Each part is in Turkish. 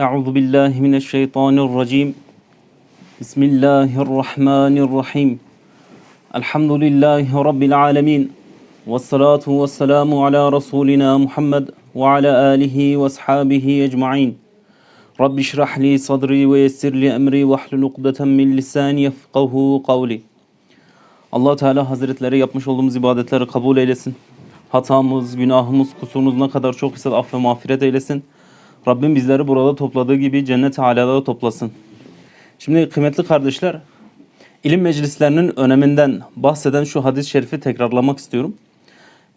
Euzu billahi mineşşeytanirracim. Bismillahirrahmanirrahim. Elhamdülillahi rabbil alamin. Ves salatu ves selamu ala rasulina Muhammed ve ala alihi ve ashabihi ecmaîn. Rabbi şrah li sadri ve yessir li emri ve hlul ukdeten min lisani yefkahu kavli. Allah Teala Hazretleri yapmış olduğumuz ibadetleri kabul eylesin. Hatamız, günahımız, kusurumuz ne kadar çok ise af ve mağfiret eylesin. Rabbim bizleri burada topladığı gibi cennet-i alada toplasın. Şimdi kıymetli kardeşler, ilim meclislerinin öneminden bahseden şu hadis-i şerifi tekrarlamak istiyorum.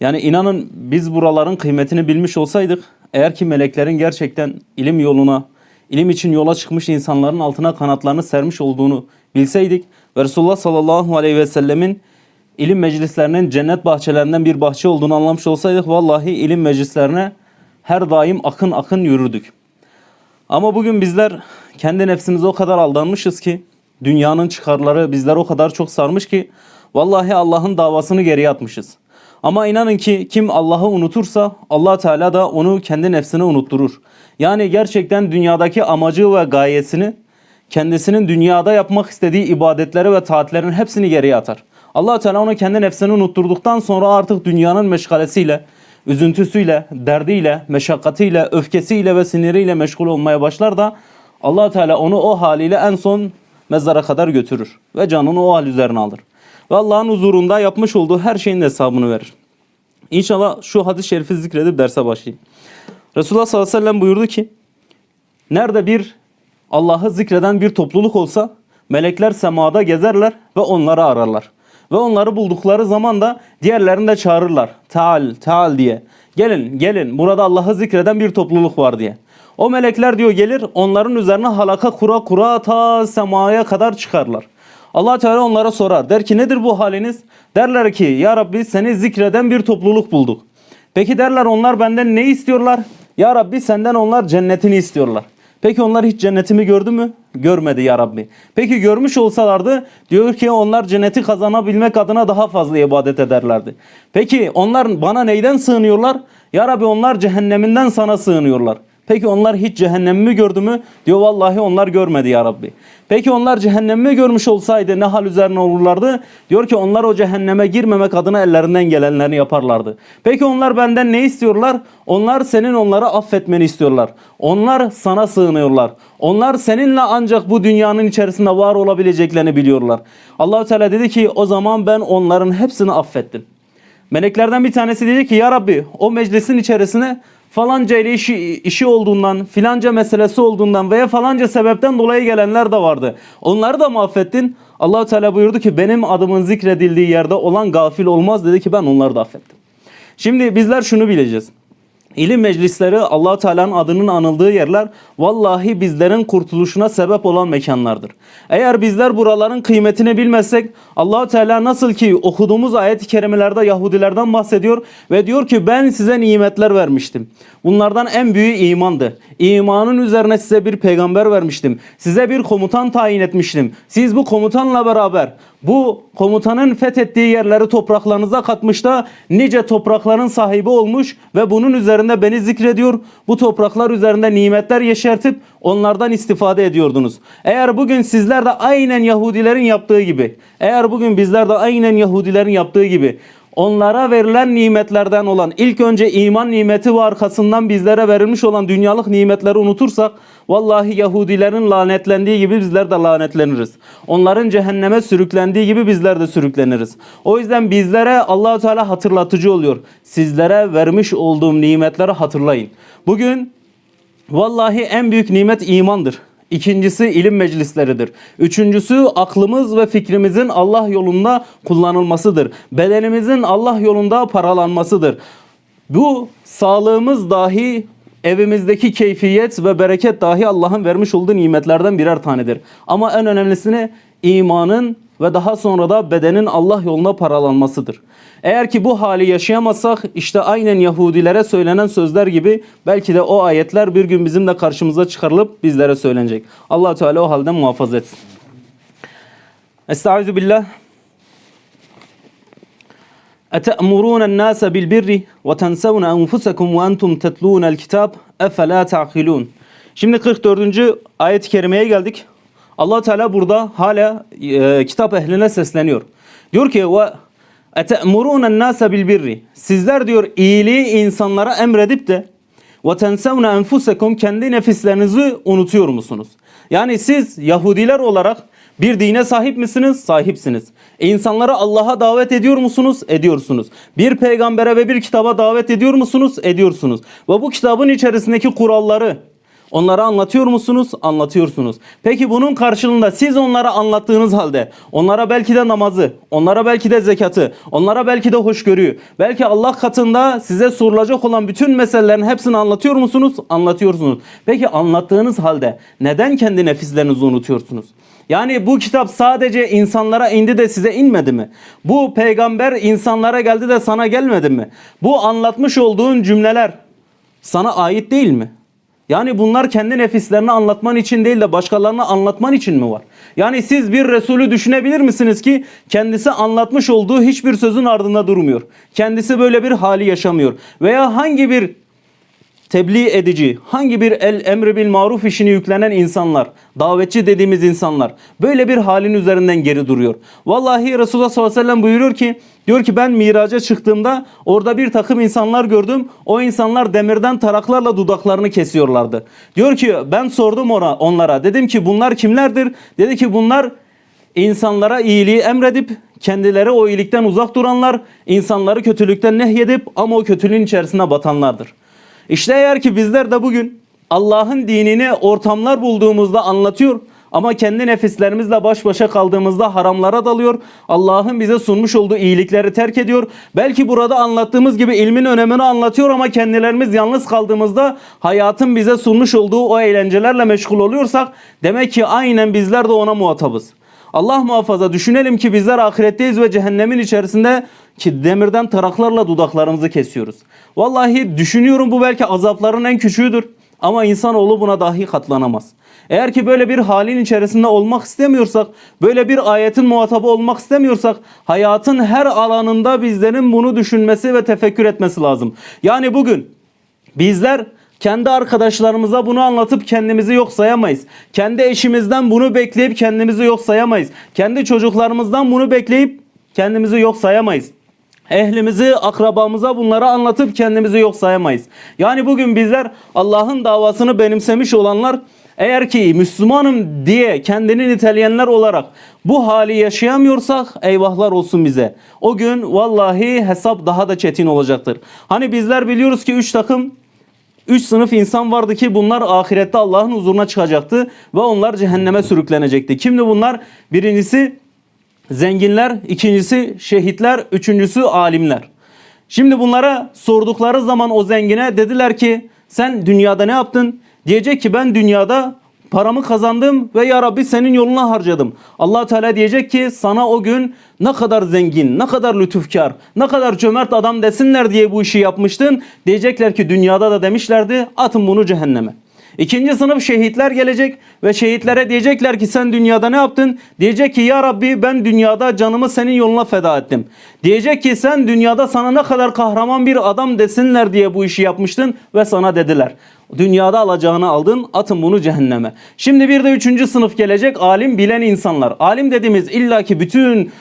Yani inanın biz buraların kıymetini bilmiş olsaydık, eğer ki meleklerin gerçekten ilim yoluna, ilim için yola çıkmış insanların altına kanatlarını sermiş olduğunu bilseydik ve Resulullah sallallahu aleyhi ve sellemin ilim meclislerinin cennet bahçelerinden bir bahçe olduğunu anlamış olsaydık vallahi ilim meclislerine her daim akın akın yürürdük. Ama bugün bizler kendi nefsimize o kadar aldanmışız ki dünyanın çıkarları bizler o kadar çok sarmış ki vallahi Allah'ın davasını geriye atmışız. Ama inanın ki kim Allah'ı unutursa Allah Teala da onu kendi nefsine unutturur. Yani gerçekten dünyadaki amacı ve gayesini kendisinin dünyada yapmak istediği ibadetleri ve taatlerin hepsini geriye atar. Allah Teala onu kendi nefsini unutturduktan sonra artık dünyanın meşgalesiyle, üzüntüsüyle, derdiyle, meşakkatiyle, öfkesiyle ve siniriyle meşgul olmaya başlar da Allah Teala onu o haliyle en son mezara kadar götürür ve canını o hal üzerine alır. Ve Allah'ın huzurunda yapmış olduğu her şeyin hesabını verir. İnşallah şu hadis-i şerifi zikredip derse başlayayım. Resulullah sallallahu aleyhi ve sellem buyurdu ki Nerede bir Allah'ı zikreden bir topluluk olsa melekler semada gezerler ve onları ararlar. Ve onları buldukları zaman da diğerlerini de çağırırlar. Taal, taal diye. Gelin, gelin. Burada Allah'ı zikreden bir topluluk var diye. O melekler diyor gelir onların üzerine halaka kura kura ta semaya kadar çıkarlar. Allah Teala onlara sorar. Der ki nedir bu haliniz? Derler ki ya Rabbi seni zikreden bir topluluk bulduk. Peki derler onlar benden ne istiyorlar? Ya Rabbi senden onlar cennetini istiyorlar. Peki onlar hiç cennetimi gördü mü? Görmedi ya Rabbi. Peki görmüş olsalardı diyor ki onlar cenneti kazanabilmek adına daha fazla ibadet ederlerdi. Peki onlar bana neyden sığınıyorlar? Ya Rabbi onlar cehenneminden sana sığınıyorlar. Peki onlar hiç cehennemi gördü mü? Diyor vallahi onlar görmedi ya Rabbi. Peki onlar cehennemi görmüş olsaydı ne hal üzerine olurlardı? Diyor ki onlar o cehenneme girmemek adına ellerinden gelenlerini yaparlardı. Peki onlar benden ne istiyorlar? Onlar senin onları affetmeni istiyorlar. Onlar sana sığınıyorlar. Onlar seninle ancak bu dünyanın içerisinde var olabileceklerini biliyorlar. allah Teala dedi ki o zaman ben onların hepsini affettim. Meleklerden bir tanesi dedi ki ya Rabbi o meclisin içerisine falanca ile işi, işi olduğundan, filanca meselesi olduğundan veya falanca sebepten dolayı gelenler de vardı. Onları da mı affettin? allah Teala buyurdu ki benim adımın zikredildiği yerde olan gafil olmaz dedi ki ben onları da affettim. Şimdi bizler şunu bileceğiz. İlim meclisleri allah Teala'nın adının anıldığı yerler vallahi bizlerin kurtuluşuna sebep olan mekanlardır. Eğer bizler buraların kıymetini bilmezsek allah Teala nasıl ki okuduğumuz ayet-i kerimelerde Yahudilerden bahsediyor ve diyor ki ben size nimetler vermiştim. Bunlardan en büyüğü imandı. İmanın üzerine size bir peygamber vermiştim. Size bir komutan tayin etmiştim. Siz bu komutanla beraber bu komutanın fethettiği yerleri topraklarınıza katmış da nice toprakların sahibi olmuş ve bunun üzerinde beni zikrediyor. Bu topraklar üzerinde nimetler yeşertip onlardan istifade ediyordunuz. Eğer bugün sizler de aynen Yahudilerin yaptığı gibi, eğer bugün bizler de aynen Yahudilerin yaptığı gibi onlara verilen nimetlerden olan ilk önce iman nimeti ve arkasından bizlere verilmiş olan dünyalık nimetleri unutursak vallahi Yahudilerin lanetlendiği gibi bizler de lanetleniriz. Onların cehenneme sürüklendiği gibi bizler de sürükleniriz. O yüzden bizlere Allahu Teala hatırlatıcı oluyor. Sizlere vermiş olduğum nimetleri hatırlayın. Bugün vallahi en büyük nimet imandır. İkincisi ilim meclisleridir. Üçüncüsü aklımız ve fikrimizin Allah yolunda kullanılmasıdır. Bedenimizin Allah yolunda paralanmasıdır. Bu sağlığımız dahi evimizdeki keyfiyet ve bereket dahi Allah'ın vermiş olduğu nimetlerden birer tanedir. Ama en önemlisini imanın ve daha sonra da bedenin Allah yoluna paralanmasıdır. Eğer ki bu hali yaşayamazsak işte aynen Yahudilere söylenen sözler gibi belki de o ayetler bir gün bizim de karşımıza çıkarılıp bizlere söylenecek. allah Teala o halden muhafaza etsin. Estaizu billah. أتأمرون الناس بالبر وتنسون أنفسكم وأنتم تتلون الكتاب أفلا تعقلون Şimdi 44. ayet-i kerimeye geldik. allah Teala burada hala e, kitap ehline sesleniyor. Diyor ki ve ete'murûne nâse bil birri. Sizler diyor iyiliği insanlara emredip de ve tensevne enfusekum kendi nefislerinizi unutuyor musunuz? Yani siz Yahudiler olarak bir dine sahip misiniz? Sahipsiniz. İnsanları Allah'a davet ediyor musunuz? Ediyorsunuz. Bir peygambere ve bir kitaba davet ediyor musunuz? Ediyorsunuz. Ve bu kitabın içerisindeki kuralları Onlara anlatıyor musunuz? Anlatıyorsunuz. Peki bunun karşılığında siz onlara anlattığınız halde onlara belki de namazı, onlara belki de zekatı, onlara belki de hoşgörüyü, belki Allah katında size sorulacak olan bütün meselelerin hepsini anlatıyor musunuz? Anlatıyorsunuz. Peki anlattığınız halde neden kendi nefislerinizi unutuyorsunuz? Yani bu kitap sadece insanlara indi de size inmedi mi? Bu peygamber insanlara geldi de sana gelmedi mi? Bu anlatmış olduğun cümleler sana ait değil mi? Yani bunlar kendi nefislerini anlatman için değil de başkalarına anlatman için mi var? Yani siz bir Resulü düşünebilir misiniz ki kendisi anlatmış olduğu hiçbir sözün ardında durmuyor. Kendisi böyle bir hali yaşamıyor. Veya hangi bir tebliğ edici, hangi bir el emri bil maruf işini yüklenen insanlar, davetçi dediğimiz insanlar böyle bir halin üzerinden geri duruyor. Vallahi Resulullah sallallahu aleyhi ve sellem buyuruyor ki, diyor ki ben miraca çıktığımda orada bir takım insanlar gördüm. O insanlar demirden taraklarla dudaklarını kesiyorlardı. Diyor ki ben sordum ona onlara. Dedim ki bunlar kimlerdir? Dedi ki bunlar insanlara iyiliği emredip kendileri o iyilikten uzak duranlar, insanları kötülükten nehyedip ama o kötülüğün içerisine batanlardır. İşte eğer ki bizler de bugün Allah'ın dinini ortamlar bulduğumuzda anlatıyor ama kendi nefislerimizle baş başa kaldığımızda haramlara dalıyor. Allah'ın bize sunmuş olduğu iyilikleri terk ediyor. Belki burada anlattığımız gibi ilmin önemini anlatıyor ama kendilerimiz yalnız kaldığımızda hayatın bize sunmuş olduğu o eğlencelerle meşgul oluyorsak demek ki aynen bizler de ona muhatabız. Allah muhafaza düşünelim ki bizler ahiretteyiz ve cehennemin içerisinde ki demirden taraklarla dudaklarımızı kesiyoruz. Vallahi düşünüyorum bu belki azapların en küçüğüdür. Ama insanoğlu buna dahi katlanamaz. Eğer ki böyle bir halin içerisinde olmak istemiyorsak, böyle bir ayetin muhatabı olmak istemiyorsak, hayatın her alanında bizlerin bunu düşünmesi ve tefekkür etmesi lazım. Yani bugün bizler kendi arkadaşlarımıza bunu anlatıp kendimizi yok sayamayız. Kendi eşimizden bunu bekleyip kendimizi yok sayamayız. Kendi çocuklarımızdan bunu bekleyip kendimizi yok sayamayız. Ehlimizi, akrabamıza bunları anlatıp kendimizi yok sayamayız. Yani bugün bizler Allah'ın davasını benimsemiş olanlar eğer ki Müslümanım diye kendini niteleyenler olarak bu hali yaşayamıyorsak eyvahlar olsun bize. O gün vallahi hesap daha da çetin olacaktır. Hani bizler biliyoruz ki üç takım Üç sınıf insan vardı ki bunlar ahirette Allah'ın huzuruna çıkacaktı ve onlar cehenneme sürüklenecekti. Kimdi bunlar? Birincisi zenginler, ikincisi şehitler, üçüncüsü alimler. Şimdi bunlara sordukları zaman o zengine dediler ki sen dünyada ne yaptın? Diyecek ki ben dünyada paramı kazandım ve ya Rabbi senin yoluna harcadım. allah Teala diyecek ki sana o gün ne kadar zengin, ne kadar lütufkar, ne kadar cömert adam desinler diye bu işi yapmıştın. Diyecekler ki dünyada da demişlerdi atın bunu cehenneme. İkinci sınıf şehitler gelecek ve şehitlere diyecekler ki sen dünyada ne yaptın? Diyecek ki ya Rabbi ben dünyada canımı senin yoluna feda ettim. Diyecek ki sen dünyada sana ne kadar kahraman bir adam desinler diye bu işi yapmıştın ve sana dediler. Dünyada alacağını aldın atın bunu cehenneme. Şimdi bir de üçüncü sınıf gelecek alim bilen insanlar. Alim dediğimiz illaki bütün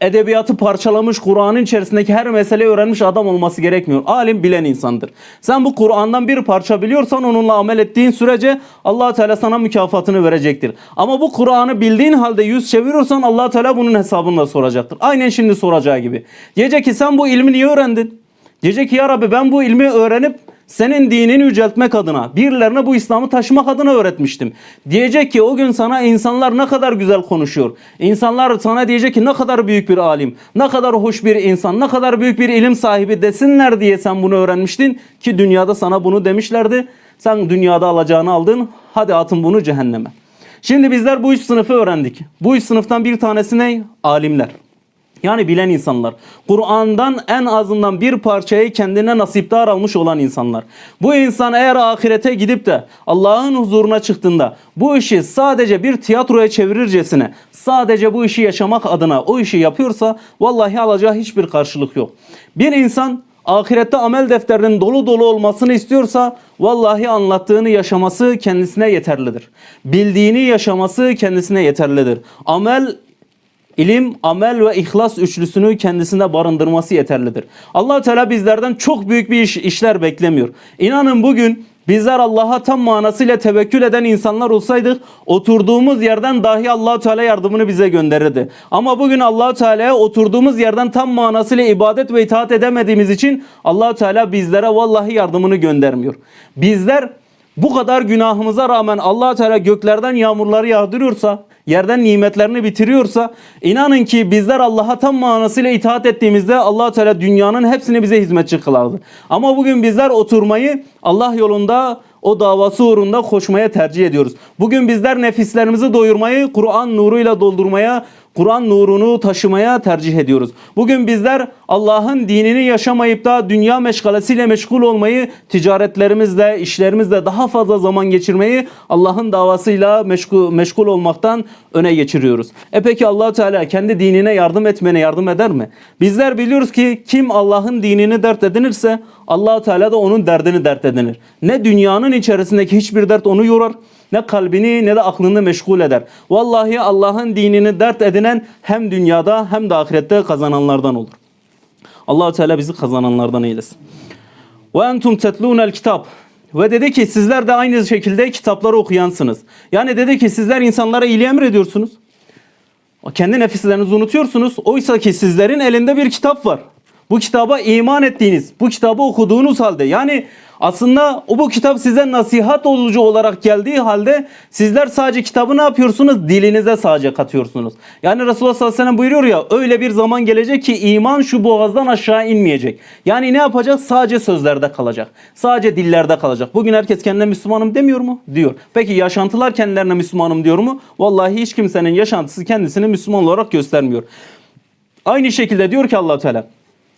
edebiyatı parçalamış, Kur'an'ın içerisindeki her meseleyi öğrenmiş adam olması gerekmiyor. Alim bilen insandır. Sen bu Kur'an'dan bir parça biliyorsan onunla amel ettiğin sürece allah Teala sana mükafatını verecektir. Ama bu Kur'an'ı bildiğin halde yüz çeviriyorsan allah Teala bunun hesabını da soracaktır. Aynen şimdi soracağı gibi. Diyecek ki sen bu ilmi niye öğrendin? Diyecek ki ya Rabbi ben bu ilmi öğrenip senin dinini yüceltmek adına, birilerine bu İslam'ı taşımak adına öğretmiştim. Diyecek ki o gün sana insanlar ne kadar güzel konuşuyor. İnsanlar sana diyecek ki ne kadar büyük bir alim, ne kadar hoş bir insan, ne kadar büyük bir ilim sahibi desinler diye sen bunu öğrenmiştin. Ki dünyada sana bunu demişlerdi. Sen dünyada alacağını aldın, hadi atın bunu cehenneme. Şimdi bizler bu üç sınıfı öğrendik. Bu üç sınıftan bir tanesi ne? Alimler. Yani bilen insanlar. Kur'an'dan en azından bir parçayı kendine nasipdar almış olan insanlar. Bu insan eğer ahirete gidip de Allah'ın huzuruna çıktığında bu işi sadece bir tiyatroya çevirircesine sadece bu işi yaşamak adına o işi yapıyorsa vallahi alacağı hiçbir karşılık yok. Bir insan ahirette amel defterinin dolu dolu olmasını istiyorsa vallahi anlattığını yaşaması kendisine yeterlidir. Bildiğini yaşaması kendisine yeterlidir. Amel İlim, amel ve ihlas üçlüsünü kendisinde barındırması yeterlidir. allah Teala bizlerden çok büyük bir iş, işler beklemiyor. İnanın bugün bizler Allah'a tam manasıyla tevekkül eden insanlar olsaydık oturduğumuz yerden dahi allah Teala yardımını bize gönderirdi. Ama bugün allah Teala'ya oturduğumuz yerden tam manasıyla ibadet ve itaat edemediğimiz için allah Teala bizlere vallahi yardımını göndermiyor. Bizler bu kadar günahımıza rağmen allah Teala göklerden yağmurları yağdırıyorsa, yerden nimetlerini bitiriyorsa inanın ki bizler Allah'a tam manasıyla itaat ettiğimizde allah Teala dünyanın hepsini bize hizmetçi kılardı. Ama bugün bizler oturmayı Allah yolunda o davası uğrunda koşmaya tercih ediyoruz. Bugün bizler nefislerimizi doyurmayı Kur'an nuruyla doldurmaya Kur'an nurunu taşımaya tercih ediyoruz. Bugün bizler Allah'ın dinini yaşamayıp da dünya meşgalesiyle meşgul olmayı, ticaretlerimizle, işlerimizle daha fazla zaman geçirmeyi Allah'ın davasıyla meşgul, meşgul olmaktan öne geçiriyoruz. E peki allah Teala kendi dinine yardım etmene yardım eder mi? Bizler biliyoruz ki kim Allah'ın dinini dert edinirse allah Teala da onun derdini dert edinir. Ne dünyanın içerisindeki hiçbir dert onu yorar ne kalbini ne de aklını meşgul eder. Vallahi Allah'ın dinini dert edinen hem dünyada hem de ahirette kazananlardan olur. allah Teala bizi kazananlardan eylesin. Ve entum tetlûnel kitap. Ve dedi ki sizler de aynı şekilde kitapları okuyansınız. Yani dedi ki sizler insanlara iyiliği emrediyorsunuz. Kendi nefislerinizi unutuyorsunuz. Oysa ki sizlerin elinde bir kitap var. Bu kitaba iman ettiğiniz, bu kitabı okuduğunuz halde yani aslında o bu kitap size nasihat olucu olarak geldiği halde sizler sadece kitabı ne yapıyorsunuz? Dilinize sadece katıyorsunuz. Yani Resulullah sallallahu aleyhi ve sellem buyuruyor ya öyle bir zaman gelecek ki iman şu boğazdan aşağı inmeyecek. Yani ne yapacak? Sadece sözlerde kalacak. Sadece dillerde kalacak. Bugün herkes kendine Müslümanım demiyor mu? Diyor. Peki yaşantılar kendilerine Müslümanım diyor mu? Vallahi hiç kimsenin yaşantısı kendisini Müslüman olarak göstermiyor. Aynı şekilde diyor ki allah Teala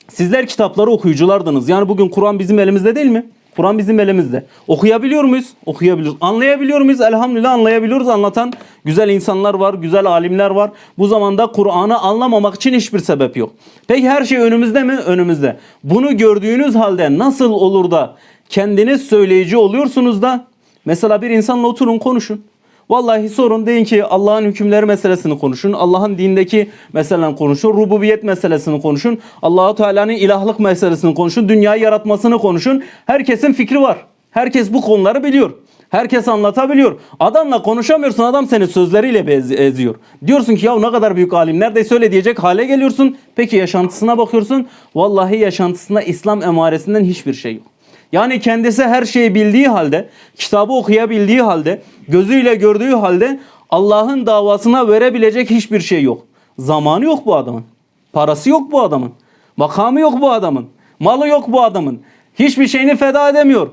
Sizler kitapları okuyuculardınız. Yani bugün Kur'an bizim elimizde değil mi? Kur'an bizim elimizde. Okuyabiliyor muyuz? Okuyabiliyoruz. Anlayabiliyor muyuz? Elhamdülillah anlayabiliyoruz. Anlatan güzel insanlar var, güzel alimler var. Bu zamanda Kur'an'ı anlamamak için hiçbir sebep yok. Peki her şey önümüzde mi? Önümüzde. Bunu gördüğünüz halde nasıl olur da kendiniz söyleyici oluyorsunuz da mesela bir insanla oturun konuşun. Vallahi sorun deyin ki Allah'ın hükümleri meselesini konuşun. Allah'ın dindeki meselelerini konuşun. Rububiyet meselesini konuşun. Allahu Teala'nın ilahlık meselesini konuşun. Dünyayı yaratmasını konuşun. Herkesin fikri var. Herkes bu konuları biliyor. Herkes anlatabiliyor. Adamla konuşamıyorsun. Adam seni sözleriyle bez- eziyor. Diyorsun ki ya ne kadar büyük alim. Neredeyse öyle diyecek hale geliyorsun. Peki yaşantısına bakıyorsun. Vallahi yaşantısında İslam emaresinden hiçbir şey yok. Yani kendisi her şeyi bildiği halde, kitabı okuyabildiği halde, gözüyle gördüğü halde Allah'ın davasına verebilecek hiçbir şey yok. Zamanı yok bu adamın. Parası yok bu adamın. Makamı yok bu adamın. Malı yok bu adamın. Hiçbir şeyini feda edemiyor.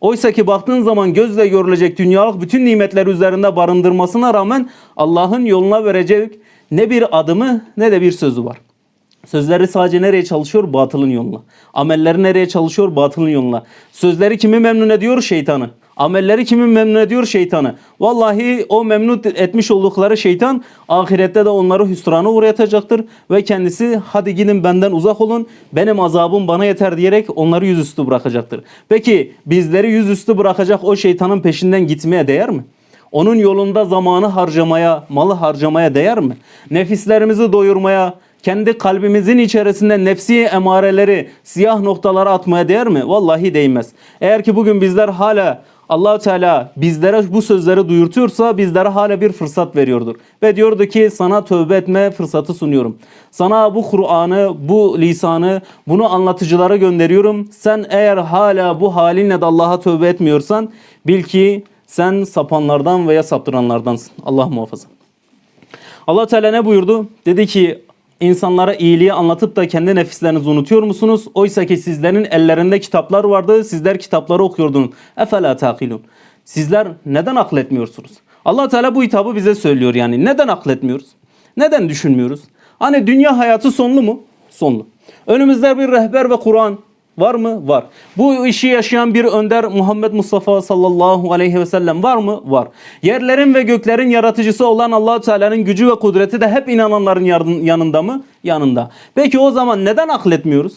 Oysa ki baktığın zaman gözle görülecek dünyalık bütün nimetler üzerinde barındırmasına rağmen Allah'ın yoluna verecek ne bir adımı ne de bir sözü var. Sözleri sadece nereye çalışıyor? Batılın yoluna. Amelleri nereye çalışıyor? Batılın yoluna. Sözleri kimi memnun ediyor? Şeytanı. Amelleri kimi memnun ediyor? Şeytanı. Vallahi o memnun etmiş oldukları şeytan ahirette de onları hüsrana uğratacaktır. Ve kendisi hadi gidin benden uzak olun. Benim azabım bana yeter diyerek onları yüzüstü bırakacaktır. Peki bizleri yüzüstü bırakacak o şeytanın peşinden gitmeye değer mi? Onun yolunda zamanı harcamaya, malı harcamaya değer mi? Nefislerimizi doyurmaya, kendi kalbimizin içerisinde nefsi emareleri, siyah noktalara atmaya değer mi? Vallahi değmez. Eğer ki bugün bizler hala allah Teala bizlere bu sözleri duyurtuyorsa bizlere hala bir fırsat veriyordur. Ve diyordu ki sana tövbe etme fırsatı sunuyorum. Sana bu Kur'an'ı, bu lisanı, bunu anlatıcılara gönderiyorum. Sen eğer hala bu halinle de Allah'a tövbe etmiyorsan bil ki sen sapanlardan veya saptıranlardansın. Allah muhafaza. Allah Teala ne buyurdu? Dedi ki insanlara iyiliği anlatıp da kendi nefislerinizi unutuyor musunuz? Oysa ki sizlerin ellerinde kitaplar vardı. Sizler kitapları okuyordunuz. Efela takilun. Sizler neden akletmiyorsunuz? Allah Teala bu hitabı bize söylüyor yani. Neden akletmiyoruz? Neden düşünmüyoruz? Hani dünya hayatı sonlu mu? Sonlu. Önümüzde bir rehber ve Kur'an var mı? Var. Bu işi yaşayan bir önder Muhammed Mustafa sallallahu aleyhi ve sellem var mı? Var. Yerlerin ve göklerin yaratıcısı olan allah Teala'nın gücü ve kudreti de hep inananların yanında mı? Yanında. Peki o zaman neden akletmiyoruz?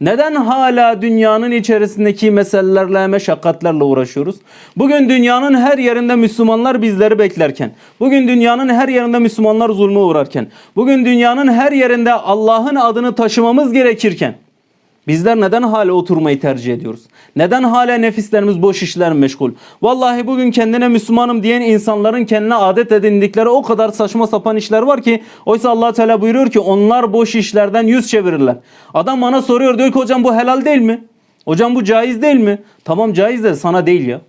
Neden hala dünyanın içerisindeki meselelerle, meşakkatlerle uğraşıyoruz? Bugün dünyanın her yerinde Müslümanlar bizleri beklerken, bugün dünyanın her yerinde Müslümanlar zulme uğrarken, bugün dünyanın her yerinde Allah'ın adını taşımamız gerekirken, Bizler neden hala oturmayı tercih ediyoruz? Neden hala nefislerimiz boş işler meşgul? Vallahi bugün kendine Müslümanım diyen insanların kendine adet edindikleri o kadar saçma sapan işler var ki oysa Allah Teala buyuruyor ki onlar boş işlerden yüz çevirirler. Adam bana soruyor diyor ki hocam bu helal değil mi? Hocam bu caiz değil mi? Tamam caiz de sana değil ya.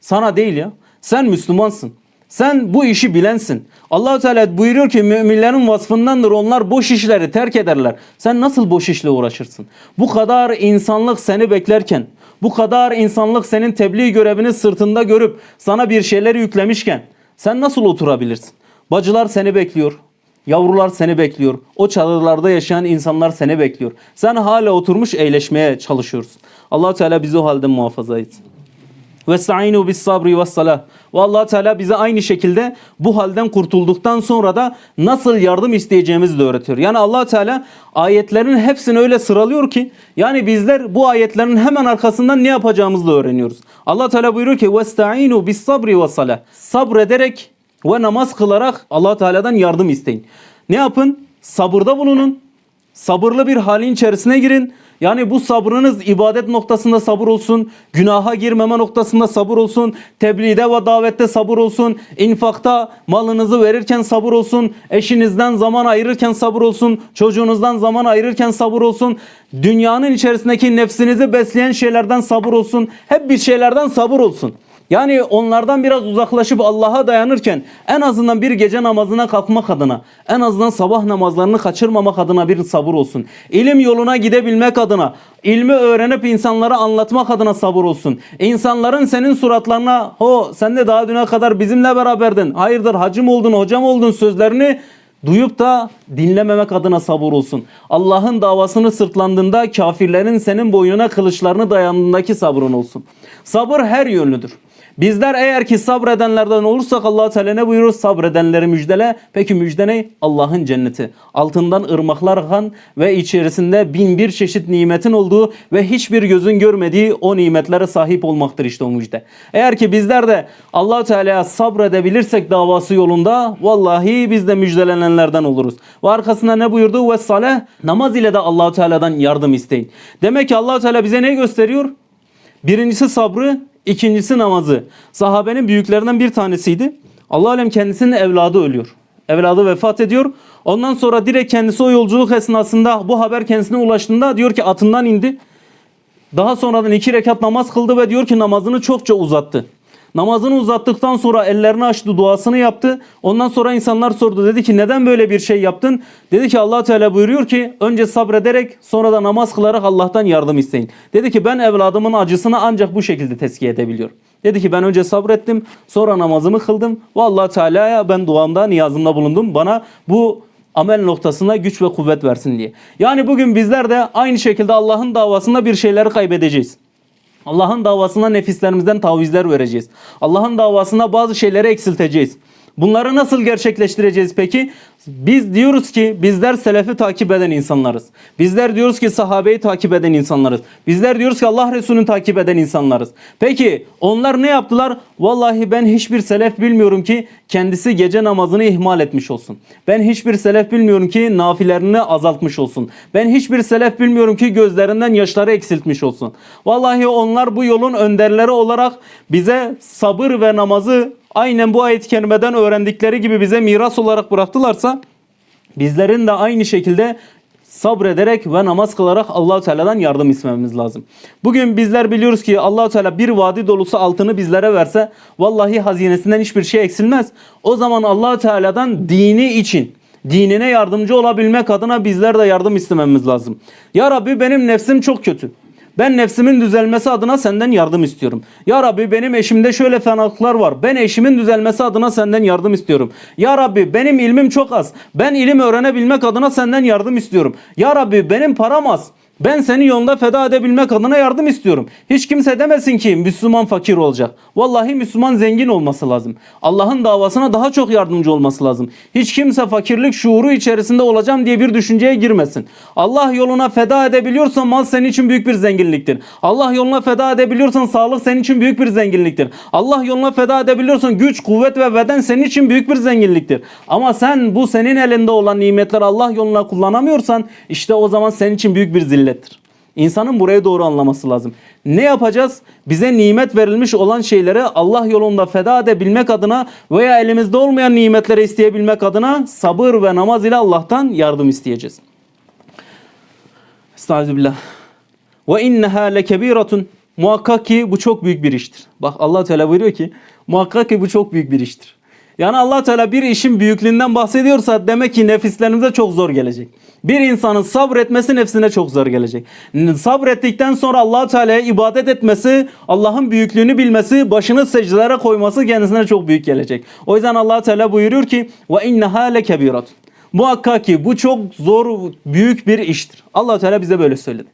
Sana değil ya. Sen Müslümansın. Sen bu işi bilensin. Allahu Teala buyuruyor ki müminlerin vasfındandır onlar boş işleri terk ederler. Sen nasıl boş işle uğraşırsın? Bu kadar insanlık seni beklerken, bu kadar insanlık senin tebliğ görevini sırtında görüp sana bir şeyleri yüklemişken sen nasıl oturabilirsin? Bacılar seni bekliyor. Yavrular seni bekliyor. O çadırlarda yaşayan insanlar seni bekliyor. Sen hala oturmuş eğleşmeye çalışıyorsun. allah Teala bizi o halde muhafaza etsin. Ve sta'inu bis sabri ve salah. Ve allah Teala bize aynı şekilde bu halden kurtulduktan sonra da nasıl yardım isteyeceğimizi de öğretiyor. Yani allah Teala ayetlerin hepsini öyle sıralıyor ki yani bizler bu ayetlerin hemen arkasından ne yapacağımızı da öğreniyoruz. allah Teala buyuruyor ki ve sta'inu bis sabri ve salah. Sabrederek ve namaz kılarak allah Teala'dan yardım isteyin. Ne yapın? Sabırda bulunun. Sabırlı bir halin içerisine girin. Yani bu sabrınız ibadet noktasında sabır olsun, günaha girmeme noktasında sabır olsun, tebliğde ve davette sabır olsun, infakta malınızı verirken sabır olsun, eşinizden zaman ayırırken sabır olsun, çocuğunuzdan zaman ayırırken sabır olsun, dünyanın içerisindeki nefsinizi besleyen şeylerden sabır olsun, hep bir şeylerden sabır olsun. Yani onlardan biraz uzaklaşıp Allah'a dayanırken en azından bir gece namazına kalkmak adına, en azından sabah namazlarını kaçırmamak adına bir sabır olsun. İlim yoluna gidebilmek adına, ilmi öğrenip insanlara anlatmak adına sabır olsun. İnsanların senin suratlarına, o sen de daha düne kadar bizimle beraberdin, hayırdır hacım oldun, hocam oldun sözlerini duyup da dinlememek adına sabır olsun. Allah'ın davasını sırtlandığında kafirlerin senin boynuna kılıçlarını dayandığındaki sabrın olsun. Sabır her yönlüdür. Bizler eğer ki sabredenlerden olursak allah Teala ne buyurur? Sabredenleri müjdele. Peki müjde ne? Allah'ın cenneti. Altından ırmaklar akan ve içerisinde bin bir çeşit nimetin olduğu ve hiçbir gözün görmediği o nimetlere sahip olmaktır işte o müjde. Eğer ki bizler de allah Teala'ya sabredebilirsek davası yolunda vallahi biz de müjdelenenlerden oluruz. Ve arkasında ne buyurdu? Ve saleh namaz ile de allah Teala'dan yardım isteyin. Demek ki allah Teala bize ne gösteriyor? Birincisi sabrı, ikincisi namazı. Sahabenin büyüklerinden bir tanesiydi. Allah alem kendisinin evladı ölüyor. Evladı vefat ediyor. Ondan sonra direkt kendisi o yolculuk esnasında bu haber kendisine ulaştığında diyor ki atından indi. Daha sonradan iki rekat namaz kıldı ve diyor ki namazını çokça uzattı. Namazını uzattıktan sonra ellerini açtı, duasını yaptı. Ondan sonra insanlar sordu. Dedi ki neden böyle bir şey yaptın? Dedi ki allah Teala buyuruyor ki önce sabrederek sonra da namaz kılarak Allah'tan yardım isteyin. Dedi ki ben evladımın acısını ancak bu şekilde teskiye edebiliyorum. Dedi ki ben önce sabrettim, sonra namazımı kıldım. Ve allah Teala'ya ben duamda, niyazımda bulundum. Bana bu amel noktasına güç ve kuvvet versin diye. Yani bugün bizler de aynı şekilde Allah'ın davasında bir şeyleri kaybedeceğiz. Allah'ın davasına nefislerimizden tavizler vereceğiz. Allah'ın davasına bazı şeyleri eksilteceğiz. Bunları nasıl gerçekleştireceğiz peki? Biz diyoruz ki bizler selefi takip eden insanlarız. Bizler diyoruz ki sahabeyi takip eden insanlarız. Bizler diyoruz ki Allah Resulü'nü takip eden insanlarız. Peki onlar ne yaptılar? Vallahi ben hiçbir selef bilmiyorum ki kendisi gece namazını ihmal etmiş olsun. Ben hiçbir selef bilmiyorum ki nafilerini azaltmış olsun. Ben hiçbir selef bilmiyorum ki gözlerinden yaşları eksiltmiş olsun. Vallahi onlar bu yolun önderleri olarak bize sabır ve namazı aynen bu ayet-i kerimeden öğrendikleri gibi bize miras olarak bıraktılarsa bizlerin de aynı şekilde sabrederek ve namaz kılarak Allahu Teala'dan yardım istememiz lazım. Bugün bizler biliyoruz ki Allahu Teala bir vadi dolusu altını bizlere verse vallahi hazinesinden hiçbir şey eksilmez. O zaman Allahu Teala'dan dini için dinine yardımcı olabilmek adına bizler de yardım istememiz lazım. Ya Rabbi benim nefsim çok kötü. Ben nefsimin düzelmesi adına senden yardım istiyorum. Ya Rabbi benim eşimde şöyle fenalıklar var. Ben eşimin düzelmesi adına senden yardım istiyorum. Ya Rabbi benim ilmim çok az. Ben ilim öğrenebilmek adına senden yardım istiyorum. Ya Rabbi benim param az. Ben senin yolunda feda edebilmek adına yardım istiyorum. Hiç kimse demesin ki Müslüman fakir olacak. Vallahi Müslüman zengin olması lazım. Allah'ın davasına daha çok yardımcı olması lazım. Hiç kimse fakirlik şuuru içerisinde olacağım diye bir düşünceye girmesin. Allah yoluna feda edebiliyorsan mal senin için büyük bir zenginliktir. Allah yoluna feda edebiliyorsan sağlık senin için büyük bir zenginliktir. Allah yoluna feda edebiliyorsan güç, kuvvet ve beden senin için büyük bir zenginliktir. Ama sen bu senin elinde olan nimetleri Allah yoluna kullanamıyorsan işte o zaman senin için büyük bir zillettir. İnsanın buraya doğru anlaması lazım. Ne yapacağız? Bize nimet verilmiş olan şeyleri Allah yolunda feda edebilmek adına veya elimizde olmayan nimetleri isteyebilmek adına sabır ve namaz ile Allah'tan yardım isteyeceğiz. Estağfirullah. Ve inneha lekebiratun. Muhakkak ki bu çok büyük bir iştir. Bak Allah Teala buyuruyor ki muhakkak ki bu çok büyük bir iştir. Yani Allah Teala bir işin büyüklüğünden bahsediyorsa demek ki nefislerimize çok zor gelecek. Bir insanın sabretmesi nefsine çok zor gelecek. Sabrettikten sonra Allah Teala'ya ibadet etmesi, Allah'ın büyüklüğünü bilmesi, başını secdelere koyması kendisine çok büyük gelecek. O yüzden Allah Teala buyuruyor ki inneha lekebiratun. Muhakkak ki bu çok zor, büyük bir iştir. Allah Teala bize böyle söyledi.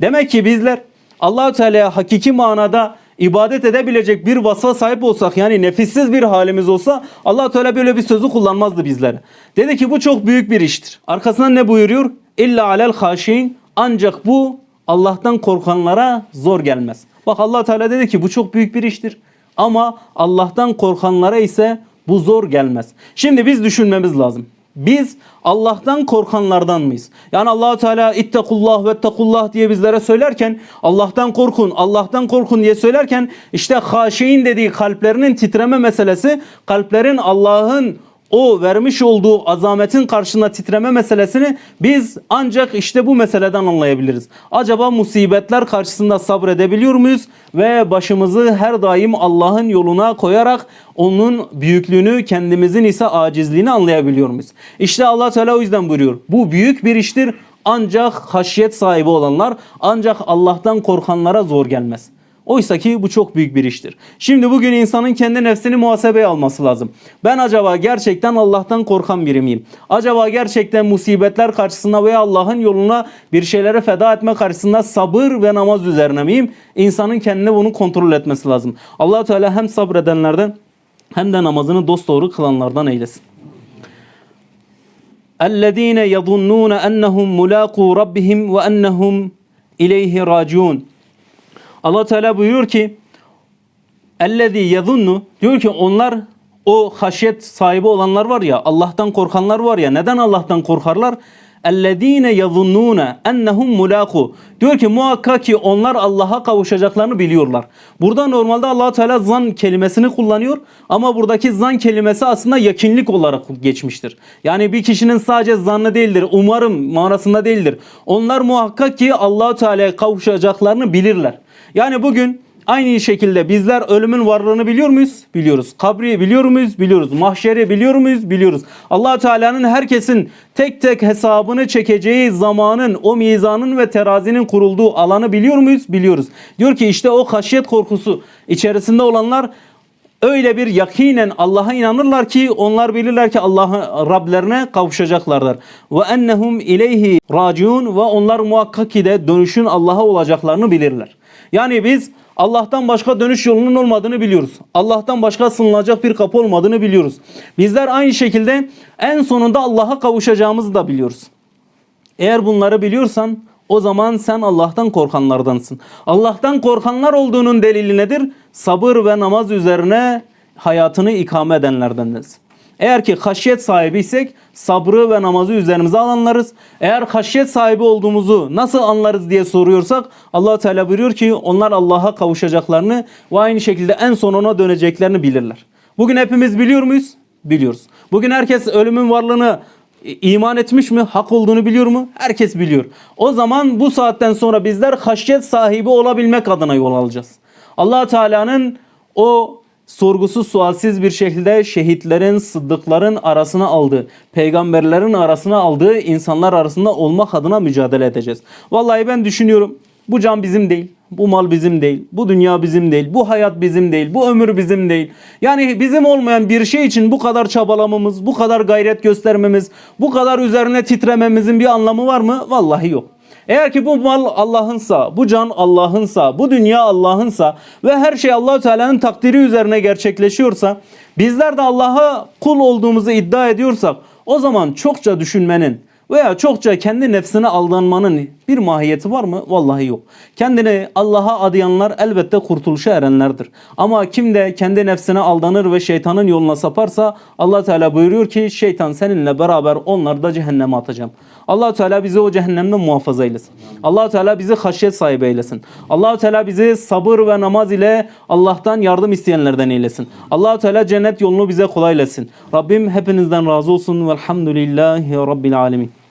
Demek ki bizler Allah Teala'ya hakiki manada ibadet edebilecek bir vasfa sahip olsak yani nefissiz bir halimiz olsa Allah Teala böyle bir sözü kullanmazdı bizlere. Dedi ki bu çok büyük bir iştir. Arkasından ne buyuruyor? İlla alel haşin ancak bu Allah'tan korkanlara zor gelmez. Bak Allah Teala dedi ki bu çok büyük bir iştir. Ama Allah'tan korkanlara ise bu zor gelmez. Şimdi biz düşünmemiz lazım. Biz Allah'tan korkanlardan mıyız? Yani allah Teala ittakullah ve takullah diye bizlere söylerken Allah'tan korkun, Allah'tan korkun diye söylerken işte haşeyin dediği kalplerinin titreme meselesi kalplerin Allah'ın o vermiş olduğu azametin karşısında titreme meselesini biz ancak işte bu meseleden anlayabiliriz. Acaba musibetler karşısında sabredebiliyor muyuz ve başımızı her daim Allah'ın yoluna koyarak onun büyüklüğünü kendimizin ise acizliğini anlayabiliyor muyuz? İşte Allah Teala o yüzden buyuruyor. Bu büyük bir iştir ancak haşyet sahibi olanlar ancak Allah'tan korkanlara zor gelmez. Oysa ki bu çok büyük bir iştir. Şimdi bugün insanın kendi nefsini muhasebeye alması lazım. Ben acaba gerçekten Allah'tan korkan biri miyim? Acaba gerçekten musibetler karşısında veya Allah'ın yoluna bir şeylere feda etme karşısında sabır ve namaz üzerine miyim? İnsanın kendine bunu kontrol etmesi lazım. allah Teala hem sabredenlerden hem de namazını dosdoğru kılanlardan eylesin. اَلَّذ۪ينَ يَظُنُّونَ اَنَّهُمْ مُلَاقُوا رَبِّهِمْ وَاَنَّهُمْ اِلَيْهِ رَاجِعُونَ Allah Teala buyuruyor ki ellezî yezunnu diyor ki onlar o haşyet sahibi olanlar var ya Allah'tan korkanlar var ya neden Allah'tan korkarlar? Ellezîne yezunnûne ennehum mulâku. Diyor ki muhakkak ki onlar Allah'a kavuşacaklarını biliyorlar. Burada normalde allah Teala zan kelimesini kullanıyor ama buradaki zan kelimesi aslında yakinlik olarak geçmiştir. Yani bir kişinin sadece zannı değildir, umarım manasında değildir. Onlar muhakkak ki allah Teala'ya kavuşacaklarını bilirler. Yani bugün aynı şekilde bizler ölümün varlığını biliyor muyuz? Biliyoruz. Kabri biliyor muyuz? Biliyoruz. Mahşeri biliyor muyuz? Biliyoruz. allah Teala'nın herkesin tek tek hesabını çekeceği zamanın, o mizanın ve terazinin kurulduğu alanı biliyor muyuz? Biliyoruz. Diyor ki işte o haşyet korkusu içerisinde olanlar öyle bir yakinen Allah'a inanırlar ki onlar bilirler ki Allah'ın Rablerine kavuşacaklardır. Ve ennehum ileyhi raciun ve onlar muhakkak ki de dönüşün Allah'a olacaklarını bilirler. Yani biz Allah'tan başka dönüş yolunun olmadığını biliyoruz. Allah'tan başka sığınılacak bir kapı olmadığını biliyoruz. Bizler aynı şekilde en sonunda Allah'a kavuşacağımızı da biliyoruz. Eğer bunları biliyorsan o zaman sen Allah'tan korkanlardansın. Allah'tan korkanlar olduğunun delili nedir? Sabır ve namaz üzerine hayatını ikame edenlerdendir. Eğer ki haşyet sahibiysek sabrı ve namazı üzerimize alanlarız. Eğer haşyet sahibi olduğumuzu nasıl anlarız diye soruyorsak Allah Teala buyuruyor ki onlar Allah'a kavuşacaklarını ve aynı şekilde en sonuna döneceklerini bilirler. Bugün hepimiz biliyor muyuz? Biliyoruz. Bugün herkes ölümün varlığını iman etmiş mi? Hak olduğunu biliyor mu? Herkes biliyor. O zaman bu saatten sonra bizler haşyet sahibi olabilmek adına yol alacağız. Allah Teala'nın o sorgusuz sualsiz bir şekilde şehitlerin, sıddıkların arasına aldığı, peygamberlerin arasına aldığı insanlar arasında olmak adına mücadele edeceğiz. Vallahi ben düşünüyorum bu can bizim değil. Bu mal bizim değil. Bu dünya bizim değil. Bu hayat bizim değil. Bu ömür bizim değil. Yani bizim olmayan bir şey için bu kadar çabalamamız, bu kadar gayret göstermemiz, bu kadar üzerine titrememizin bir anlamı var mı? Vallahi yok. Eğer ki bu mal Allah'ınsa, bu can Allah'ınsa, bu dünya Allah'ınsa ve her şey Allahu Teala'nın takdiri üzerine gerçekleşiyorsa, bizler de Allah'a kul olduğumuzu iddia ediyorsak, o zaman çokça düşünmenin veya çokça kendi nefsine aldanmanın bir mahiyeti var mı? Vallahi yok. Kendini Allah'a adayanlar elbette kurtuluşa erenlerdir. Ama kim de kendi nefsine aldanır ve şeytanın yoluna saparsa Allah Teala buyuruyor ki şeytan seninle beraber onları da cehenneme atacağım. Allah Teala bizi o cehennemden muhafaza eylesin. Allah Teala bizi haşyet sahibi eylesin. Allah Teala bizi sabır ve namaz ile Allah'tan yardım isteyenlerden eylesin. Allah Teala cennet yolunu bize kolaylasın. Rabbim hepinizden razı olsun. Velhamdülillahi Rabbil alemin.